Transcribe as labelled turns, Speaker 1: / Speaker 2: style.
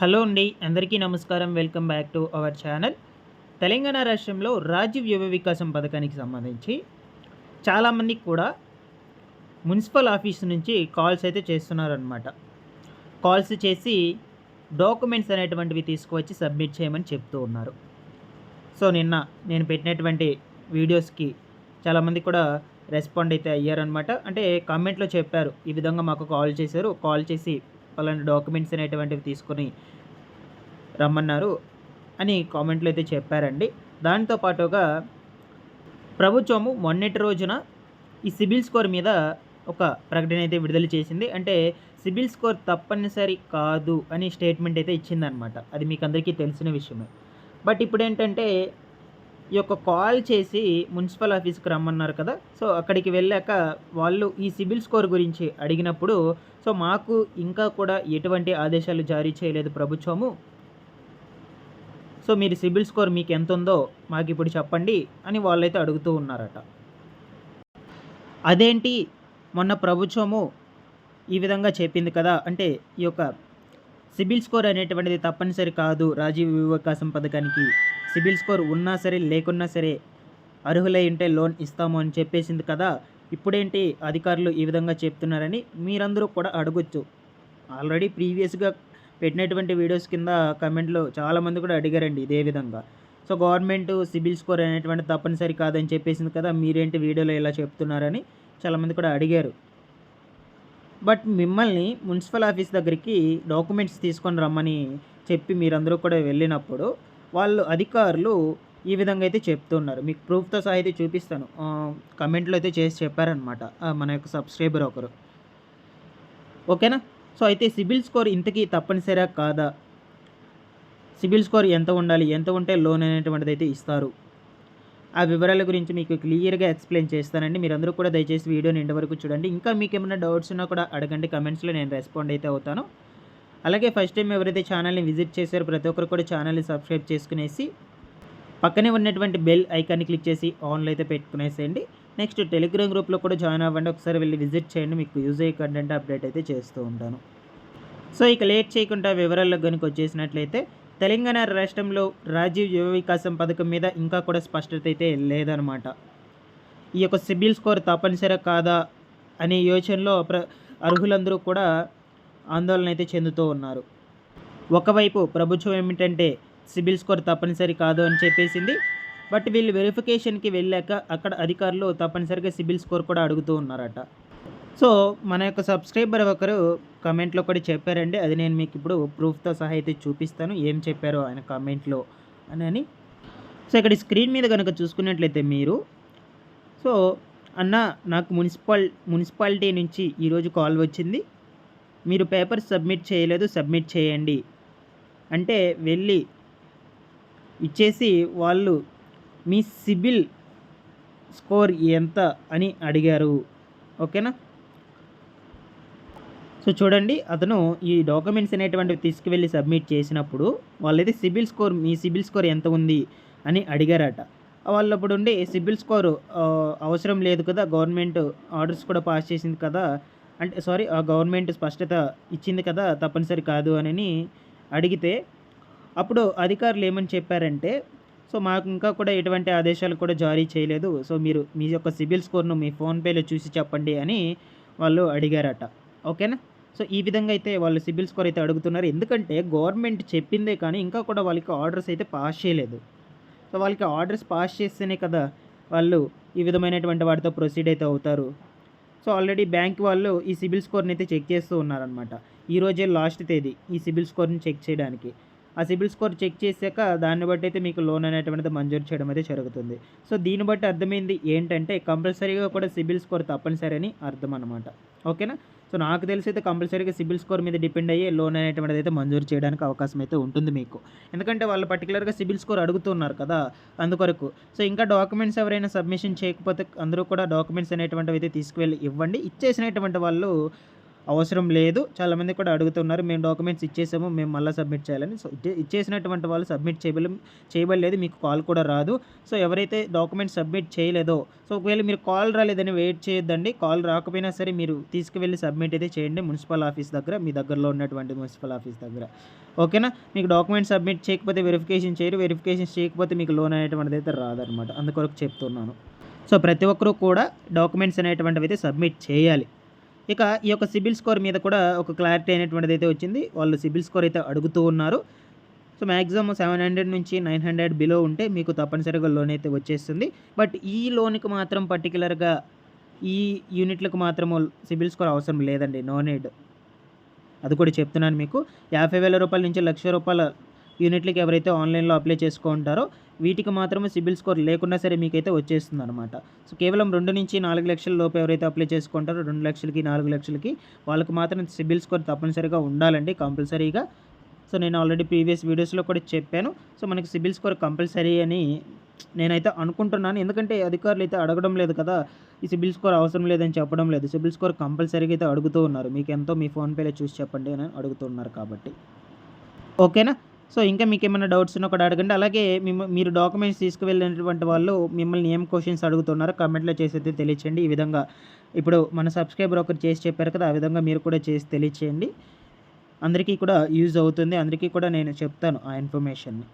Speaker 1: Hello అండి అందరికీ నమస్కారం. Welcome back to our channel. Telangana రాష్ట్రంలో రాజ్య యువ వికాసం పథకానికి సంబంధించి చాలామందికి కూడా మున్సిపల్ ఆఫీస్ నుంచి కాల్స్ అయితే చేస్తున్నారనమాట కాల్స్ చేసి డాక్యుమెంట్స్ అనేటువంటివి తీసుకువచ్చి సబ్మిట్ చేయమని చెప్తూ ఉన్నారు. సో నిన్న నేను పెట్టినటువంటి వీడియోస్కి చాలామంది కూడా రెస్పాండ్ అయితే అయ్యారనమాట అంటే కామెంట్లో చెప్పారు ఈ విధంగా మాకు కాల్ చేశారు. కాల్ చేసి పలానా డాక్యుమెంట్స్ అనేటువంటివి తీసుకొని రమ్మన్నారు అని కామెంట్లో అయితే చెప్పారండి. దాంతో పాటుగా ప్రభుత్వము మొన్నటి రోజున ఈ సిబిల్ స్కోర్ మీద ఒక ప్రకటన అయితే విడుదల చేసింది. అంటే సిబిల్ స్కోర్ తప్పనిసరి కాదు అని స్టేట్మెంట్ అయితే ఇచ్చిందనమాట అది మీకు అందరికీ తెలిసిన విషయమే. బట్ ఇప్పుడు ఏంటంటే ఈ యొక్క కాల్ చేసి మున్సిపల్ ఆఫీస్కి రమ్మన్నారు కదా. సో అక్కడికి వెళ్ళాక వాళ్ళు ఈ సిబిల్ స్కోర్ గురించి అడిగినప్పుడు సో మాకు ఇంకా కూడా ఎటువంటి ఆదేశాలు జారీ చేయలేదు ప్రభుత్వము. సో మీరు సిబిల్ స్కోర్ మీకు ఎంత ఉందో మాకు ఇప్పుడు చెప్పండి అని వాళ్ళైతే అడుగుతూ ఉన్నారట. అదేంటి? మొన్న ప్రభుత్వము ఈ విధంగా చెప్పింది కదా. అంటే ఈ యొక్క సిబిల్ స్కోర్ అనేటువంటిది తప్పనిసరి కాదు రాజీవ్ వివకాశం పథకానికి సిబిల్ స్కోర్ ఉన్నా సరే లేకున్నా సరే అర్హులై ఉంటే లోన్ ఇస్తాము అని చెప్పేసింది కదా. ఇప్పుడేంటి? అధికారులు ఈ విధంగా చెప్తున్నారని మీరందరూ కూడా అడగొచ్చు. ఆల్రెడీ ప్రీవియస్గా పెట్టినటువంటి వీడియోస్ కింద కమెంట్లో చాలామంది కూడా అడిగారండి ఇదే విధంగా. సో గవర్నమెంట్ సిబిల్ స్కోర్ అనేటువంటి తప్పనిసరి కాదని చెప్పేసింది కదా మీరేంటి వీడియోలో ఇలా చెప్తున్నారని చాలామంది కూడా అడిగారు. బట్ మిమ్మల్ని మున్సిపల్ ఆఫీస్ దగ్గరికి డాక్యుమెంట్స్ తీసుకొని రమ్మని చెప్పి మీరందరూ కూడా వెళ్ళినప్పుడు వాళ్ళు అధికారులు ఈ విధంగా అయితే చెప్తున్నారు. మీకు ప్రూఫ్తో సహా అయితే చూపిస్తాను. కమెంట్లో అయితే చేసి చెప్పారనమాట మన యొక్క సబ్స్క్రైబర్ ఒకరు. ఓకేనా? సో అయితే సిబిల్ స్కోర్ ఇంతకీ తప్పనిసరిగా కాదా? సిబిల్ స్కోర్ ఎంత ఉండాలి? ఎంత ఉంటే లోన్ అనేటువంటిది అయితే ఇస్తారు. ఆ వివరాల గురించి మీకు క్లియర్గా ఎక్స్ప్లెయిన్ చేస్తానండి. మీరందరూ కూడా దయచేసి వీడియోని ఇంటి వరకు చూడండి. ఇంకా మీకు ఏమైనా డౌట్స్ ఉన్నా కూడా అడగండి. కమెంట్స్లో నేను రెస్పాండ్ అయితే అవుతాను. అలాగే ఫస్ట్ టైం ఎవరైతే ఛానల్ని విజిట్ చేశారో ప్రతి ఒక్కరు కూడా ఛానల్ని సబ్స్క్రైబ్ చేసుకునేసి పక్కనే ఉన్నటువంటి బెల్ ఐకాన్ని క్లిక్ చేసి ఆన్లో అయితే పెట్టుకునేసేయండి. నెక్స్ట్ టెలిగ్రామ్ గ్రూప్లో కూడా జాయిన్ అవ్వండి. ఒకసారి వెళ్ళి విజిట్ చేయండి. మీకు యూజ్ అయ్యే కంటెంట్ అప్డేట్ అయితే చేస్తూ ఉంటాను. సో ఇక లేట్ చేయకుండా వివరాల్లో కనుక వచ్చేసినట్లయితే తెలంగాణ రాష్ట్రంలో రాజీవ్ యువ వికాసం పథకం మీద ఇంకా కూడా స్పష్టత అయితే లేదనమాట. ఈ యొక్క సిబిల్ స్కోర్ తప్పనిసరి కాదా అనే యోచనలో ప్ర అర్హులందరూ కూడా ఆందోళన అయితే చెందుతూ ఉన్నారు. ఒకవైపు ప్రభుత్వం ఏమిటంటే సిబిల్ స్కోర్ తప్పనిసరి కాదు అని చెప్పేసింది. బట్ వీళ్ళు వెరిఫికేషన్కి వెళ్ళాక అక్కడ అధికారులు తప్పనిసరిగా సిబిల్ స్కోర్ కూడా అడుగుతూ ఉన్నారట. సో మన యొక్క సబ్స్క్రైబర్ ఒకరు కమెంట్లో కూడా చెప్పారండి. అది నేను మీకు ఇప్పుడు ప్రూఫ్తో సహా అయితే చూపిస్తాను. ఏం చెప్పారో ఆయన కమెంట్లో అని సో ఇక్కడ స్క్రీన్ మీద కనుక చూసుకున్నట్లయితే మీరు సో అన్న నాకు మున్సిపల్ మున్సిపాలిటీ నుంచి ఈరోజు కాల్ వచ్చింది. మీరు పేపర్ సబ్మిట్ చేయలేదు సబ్మిట్ చేయండి. అంటే వెళ్ళి ఇచ్చేసి వాళ్ళు మీ సిబిల్ స్కోర్ ఎంత అని అడిగారు. ఓకేనా? సో చూడండి అతను ఈ డాక్యుమెంట్స్ అనేటువంటివి తీసుకువెళ్ళి సబ్మిట్ చేసినప్పుడు వాళ్ళైతే సిబిల్ స్కోర్ మీ సిబిల్ స్కోర్ ఎంత ఉంది అని అడిగారట. వాళ్ళు అప్పుడు ఉండి సిబిల్ స్కోర్ అవసరం లేదు కదా గవర్నమెంట్ ఆర్డర్స్ కూడా పాస్ చేసింది కదా అంటే సారీ ఆ గవర్నమెంట్ స్పష్టత ఇచ్చింది కదా తప్పనిసరి కాదు అని అడిగితే అప్పుడు అధికారులు ఏమని చెప్పారంటే సో మాకు ఇంకా కూడా ఎటువంటి ఆదేశాలు కూడా జారీ చేయలేదు. సో మీరు మీ యొక్క సిబిల్ స్కోర్ను మీ ఫోన్పేలో చూసి చెప్పండి అని వాళ్ళు అడిగారట. ఓకేనా? సో ఈ విధంగా అయితే వాళ్ళు సిబిల్ స్కోర్ అయితే అడుగుతున్నారు. ఎందుకంటే గవర్నమెంట్ చెప్పిందే కానీ ఇంకా కూడా వాళ్ళకి ఆర్డర్స్ అయితే పాస్ చేయలేదు. సో వాళ్ళకి ఆర్డర్స్ పాస్ చేస్తేనే కదా వాళ్ళు ఈ విధమైనటువంటి వాటితో ప్రొసీడ్ అయితే అవుతారు. సో ఆల్రెడీ బ్యాంక్ వాళ్ళు ఈ సిబిల్ స్కోర్ని అయితే చెక్ చేస్తూ ఉన్నారనమాట ఈరోజే లాస్ట్ తేదీ ఈ సిబిల్ స్కోర్ని చెక్ చేయడానికి. ఆ సిబిల్ స్కోర్ చెక్ చేశాక దాన్ని బట్టి అయితే మీకు లోన్ అనేటువంటిది మంజూరు చేయడం అయితే జరుగుతుంది. సో దీన్ని బట్టి అర్థమైంది ఏంటంటే కంపల్సరీగా కూడా సిబిల్ స్కోర్ తప్పనిసరి అని అర్థం అనమాట ఓకేనా? సో నాకు తెలిసి అయితే కంపల్సరీగా సిబిల్ స్కోర్ మీద డిపెండ్ అయ్యే లోన్ అనేటువంటిది అయితే మంజూరు చేయడానికి అవకాశం అయితే ఉంటుంది మీకు. ఎందుకంటే వాళ్ళు పర్టికులర్గా సిబిల్ స్కోర్ అడుగుతున్నారు కదా అందుకొరకు. సో ఇంకా డాక్యుమెంట్స్ ఎవరైనా సబ్మిషన్ చేయకపోతే అందరూ కూడా డాక్యుమెంట్స్ అనేటువంటివి అయితే తీసుకువెళ్ళి ఇవ్వండి. ఇచ్చేసినటువంటి వాళ్ళు అవసరం లేదు. చాలామంది కూడా అడుగుతున్నారు మేము డాక్యుమెంట్స్ ఇచ్చేసాము మేము మళ్ళీ సబ్మిట్ చేయాలని. సో ఇచ్చేసినటువంటి వాళ్ళు సబ్మిట్ చేయబడి చేయబడలేదు మీకు కాల్ కూడా రాదు. సో ఎవరైతే డాక్యుమెంట్స్ సబ్మిట్ చేయలేదో సో ఒకవేళ మీరు కాల్ రాలేదని వెయిట్ చేయొద్దండి. కాల్ రాకపోయినా సరే మీరు తీసుకువెళ్ళి సబ్మిట్ అయితే చేయండి మున్సిపల్ ఆఫీస్ దగ్గర మీ దగ్గరలో ఉన్నటువంటి మున్సిపల్ ఆఫీస్ దగ్గర. ఓకేనా? మీకు డాక్యుమెంట్ సబ్మిట్ చేయకపోతే వెరిఫికేషన్ చేయరు వెరిఫికేషన్ చేయకపోతే మీకు లోన్ అనేటువంటిది అయితే రాదనమాట అందుకొరకు చెప్తున్నాను. సో ప్రతి ఒక్కరూ కూడా డాక్యుమెంట్స్ అనేటువంటివి అయితే సబ్మిట్ చేయాలి. ఇక ఈ యొక్క సిబిల్ స్కోర్ మీద కూడా ఒక క్లారిటీ అనేటువంటిది అయితే వచ్చింది. వాళ్ళు సిబిల్ స్కోర్ అయితే అడుగుతూ ఉన్నారు. సో మ్యాక్సిమం సెవెన్ హండ్రెడ్ నుంచి నైన్ హండ్రెడ్ బిలో ఉంటే మీకు తప్పనిసరిగా లోన్ అయితే వచ్చేస్తుంది. బట్ ఈ లోన్కి మాత్రం పర్టికులర్గా ఈ యూనిట్లకు మాత్రము సిబిల్ స్కోర్ అవసరం లేదండి. No need. అది కూడా చెప్తున్నాను మీకు. యాభై వేల రూపాయల నుంచి లక్ష రూపాయల యూనిట్లకి ఎవరైతే ఆన్లైన్లో అప్లై చేసుకుంటారో వీటికి మాత్రమే సిబిల్ స్కోర్ లేకున్నా సరే మీకైతే వచ్చేస్తుంది అనమాట సో కేవలం రెండు నుంచి నాలుగు లక్షల లోపు ఎవరైతే అప్లై చేసుకుంటారో రెండు లక్షలకి నాలుగు లక్షలకి వాళ్ళకి మాత్రం సిబిల్ స్కోర్ తప్పనిసరిగా ఉండాలండి కంపల్సరీగా. సో నేను ఆల్రెడీ ప్రీవియస్ వీడియోస్లో కూడా చెప్పాను. సో మనకి సిబిల్ స్కోర్ కంపల్సరీ అని నేనైతే అనుకుంటున్నాను. ఎందుకంటే అధికారులు అయితే అడగడం లేదు కదా ఈ సిబిల్ స్కోర్ అవసరం లేదని చెప్పడం లేదు. సిబిల్ స్కోర్ కంపల్సరీగా అయితే అడుగుతూ ఉన్నారు. మీకు ఎంతో మీ ఫోన్పేలో చూసి చెప్పండి అని అడుగుతున్నారు కాబట్టి. ఓకేనా? సో ఇంకా మీకు ఏమైనా డౌట్స్ ఉన్నా కూడా అడగండి. అలాగే మీరు డాక్యుమెంట్స్ తీసుకువెళ్ళినటువంటి వాళ్ళు మిమ్మల్ని ఏం క్వశ్చన్స్ అడుగుతున్నారో కమెంట్లో చేసి అయితే తెలియచేయండి. ఈ విధంగా ఇప్పుడు మన సబ్స్క్రైబర్ ఒకరు చేసి చెప్పారు కదా ఆ విధంగా మీరు కూడా చేసి తెలియచేయండి. అందరికీ కూడా యూజ్ అవుతుంది. అందరికీ కూడా నేను చెప్తాను ఆ ఇన్ఫర్మేషన్ని